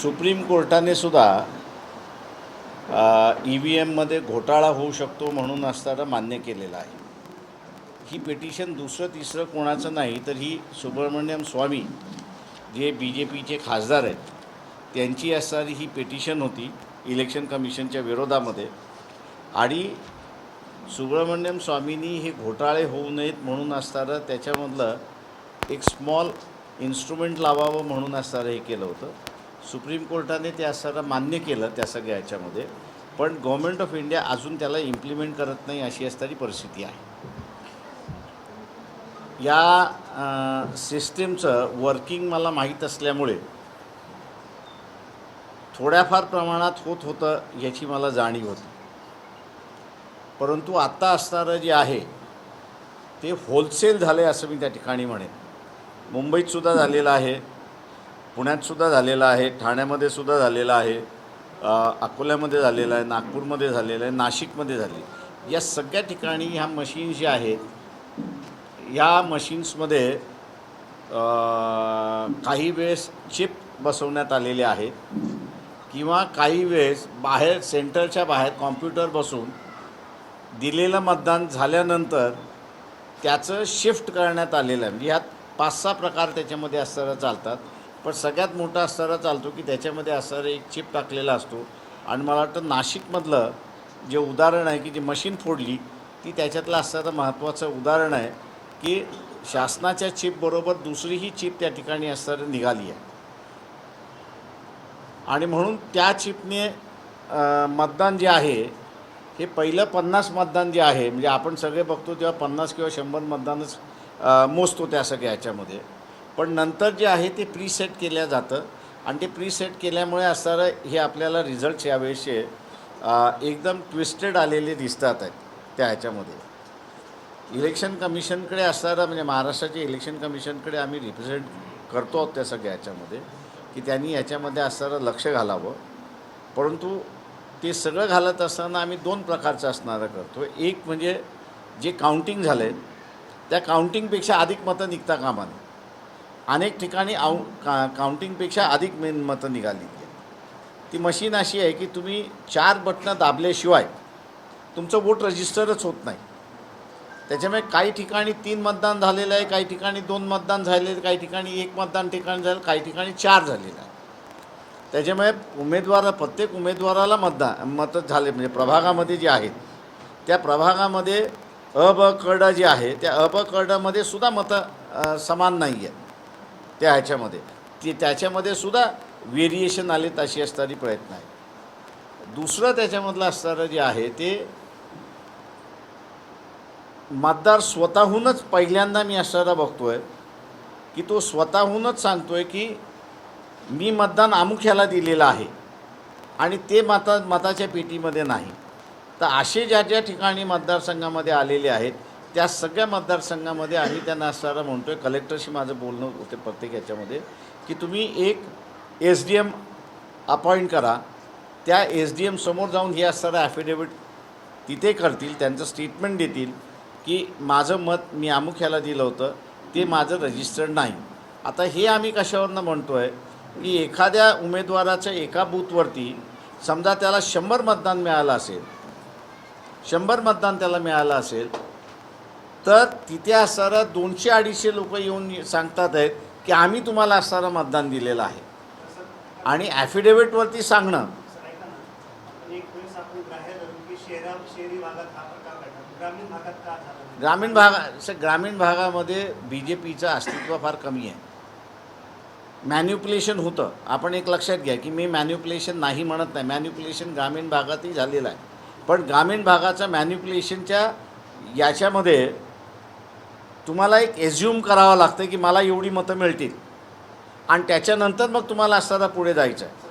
Supreme कोर्टाने सुद्धा E V एममध्ये घोटाळा होऊ शकतो म्हणून असताना मान्य केलेलं आहे. ही पिटिशन दुसरं तिसरं कोणाचं नाही तर ही सुब्रमण्यम स्वामी जे बी जे पीचे खासदार आहेत त्यांची असणारी ही पिटिशन होती इलेक्शन कमिशनच्या विरोधामध्ये. आणि सुब्रमण्यम स्वामींनी हे घोटाळे होऊ नयेत म्हणून असताना त्याच्यामधलं एक स्मॉल इन्स्ट्रुमेंट लावावं म्हणून असणारं हे केलं होतं. सुप्रीम कोर्टाने ते असं मान्य केलं त्या सगळ्या ह्याच्यामध्ये पण गव्हर्मेंट ऑफ इंडिया अजून त्याला इम्प्लिमेंट करत नाही अशी असणारी परिस्थिती आहे. या सिस्टीमचं वर्किंग मला माहीत असल्यामुळे थोड्याफार प्रमाणात होत होतं याची मला जाणीव होती. परंतु आत्ता असणारं जे आहे ते होलसेल झालं आहे असं मी त्या ठिकाणी म्हणेन. मुंबईतसुद्धा झालेलं आहे. पुण्यातसुद्धा झालेलं आहे ठाण्यामध्ये सुद्धा झालेलं आहे अकोल्यामध्ये झालेलं आहे नागपूरमध्ये झालेलं आहे नाशिकमध्ये झाले या सगळ्या ठिकाणी ह्या मशीन्स ज्या आहेत ह्या मशीन्समध्ये काही वेळेस चिप बसवण्यात आलेले आहेत किंवा काही वेळेस बाहेर सेंटरच्या बाहेर कॉम्प्युटर बसून दिलेलं मतदान झाल्यानंतर त्याचं शिफ्ट करण्यात आलेलं आहे. म्हणजे ह्यात पाच सहा प्रकार त्याच्यामध्ये असताना चालतात. पण सगळ्यात मोठा असणारा चालतो की त्याच्यामध्ये असणारा एक चिप टाकलेला असतो. आणि मला वाटतं नाशिकमधलं जे उदाहरण आहे की जी मशीन फोडली ती त्याच्यातलं असणारं महत्त्वाचं उदाहरण आहे की शासनाच्या चिपबरोबर दुसरीही चिप त्या ठिकाणी असणारी निघाली आहे. आणि म्हणून त्या चिपने मतदान जे आहे हे पहिलं पन्नास मतदान जे आहे म्हणजे आपण सगळे बघतो तेव्हा पन्नास किंवा शंभर मतदानच मोजतो त्या सगळ्या ह्याच्यामध्ये. पण नंतर जे आहे ते प्रीसेट केलं जातं. आणि ते प्रीसेट केल्यामुळे असणारं हे आपल्याला रिझल्ट्स यावेळेसचे एकदम ट्विस्टेड आलेले दिसतात आहेत त्या ह्याच्यामध्ये. इलेक्शन कमिशनकडे असणारं म्हणजे महाराष्ट्राच्या इलेक्शन कमिशनकडे आम्ही रिप्रेझेंट करतो आहोत त्या सगळ्या ह्याच्यामध्ये की त्यांनी याच्यामध्ये असणारं लक्ष घालावं. परंतु ते सगळं घालत असताना आम्ही दोन प्रकारचं असणारं करतो. एक म्हणजे जे काउंटिंग झालं आहे त्या काउंटिंगपेक्षा अधिक मतं निघता कामा नये. अनेक ठिकाणी आऊ का काउंटिंगपेक्षा अधिक मेन मतं निघाली. आहेत ती मशीन अशी आहे की तुम्ही चार बटणं दाबल्याशिवाय तुमचं वोट रजिस्टरच होत नाही. त्याच्यामुळे काही ठिकाणी तीन मतदान झालेलं आहे काही ठिकाणी दोन मतदान झाले काही ठिकाणी एक मतदान ठिकाणी झालं काही ठिकाणी चार झालेलं आहे. त्याच्यामुळे उमेदवार प्रत्येक उमेदवाराला मतदान मतं झाले म्हणजे प्रभागामध्ये जे आहेत त्या प्रभागामध्ये अ ब कड जे आहे त्या अ ब कडमध्ये सुद्धा मतं समान नाही आहेत त्या ह्याच्यामध्ये. ती त्याच्यामध्ये सुद्धा व्हेरिएशन आलेत अशी असणारी प्रयत्न आहे. दुसरं त्याच्यामधलं असणारं जे आहे ते मतदार स्वतःहूनच पहिल्यांदा मी असणारा बघतो आहे की तो स्वतःहूनच सांगतो आहे की मी मतदान अमुक ह्याला दिलेलं आहे आणि ते मता मताच्या पेटीमध्ये नाही. तर असे ज्या ज्या ठिकाणी मतदारसंघामध्ये आलेले आहेत त्या सगळ्या मतदारसंघामध्ये आम्ही त्यांना असणारा म्हणतो आहे कलेक्टरशी माझं बोलणं होते प्रत्येक याच्यामध्ये की तुम्ही एक एस डी एम अपॉइंट करा. त्या एस डी एमसमोर जाऊन हे असणारं ॲफिडेविट तिथे करतील त्यांचं स्टेटमेंट देतील की माझं मत मी अमुक ह्याला दिलं होतं ते माझं रजिस्टर्ड नाही. आता हे आम्ही कशावरनं म्हणतो आहे की एखाद्या उमेदवाराच्या एका बूथवरती समजा त्याला शंभर मतदान मिळालं असेल शंभर मतदान त्याला मिळालं असेल तर तिथे असणारं दोनशे अडीचशे लोक येऊन सांगतात आहेत की आम्ही तुम्हाला असणारं मतदान दिलेलं आहे. आणि ॲफिडेविटवरती सांगणं. ग्रामीण भागा ग्रामीण भागामध्ये बी जे पीचं अस्तित्व फार कमी आहे. मॅन्युप्युलेशन होतं. आपण एक लक्षात घ्या की मी मॅन्युप्युलेशन नाही म्हणत नाही. मॅन्युप्युलेशन ग्रामीण भागातही झालेलं आहे. पण ग्रामीण भागाचं मॅन्युप्युलेशनच्या याच्यामध्ये तुम्हाला एक एझ्युम करावं लागतं की मला एवढी मतं मिळतील. आणि त्याच्यानंतर मग तुम्हाला असताना पुढे जायचं आहे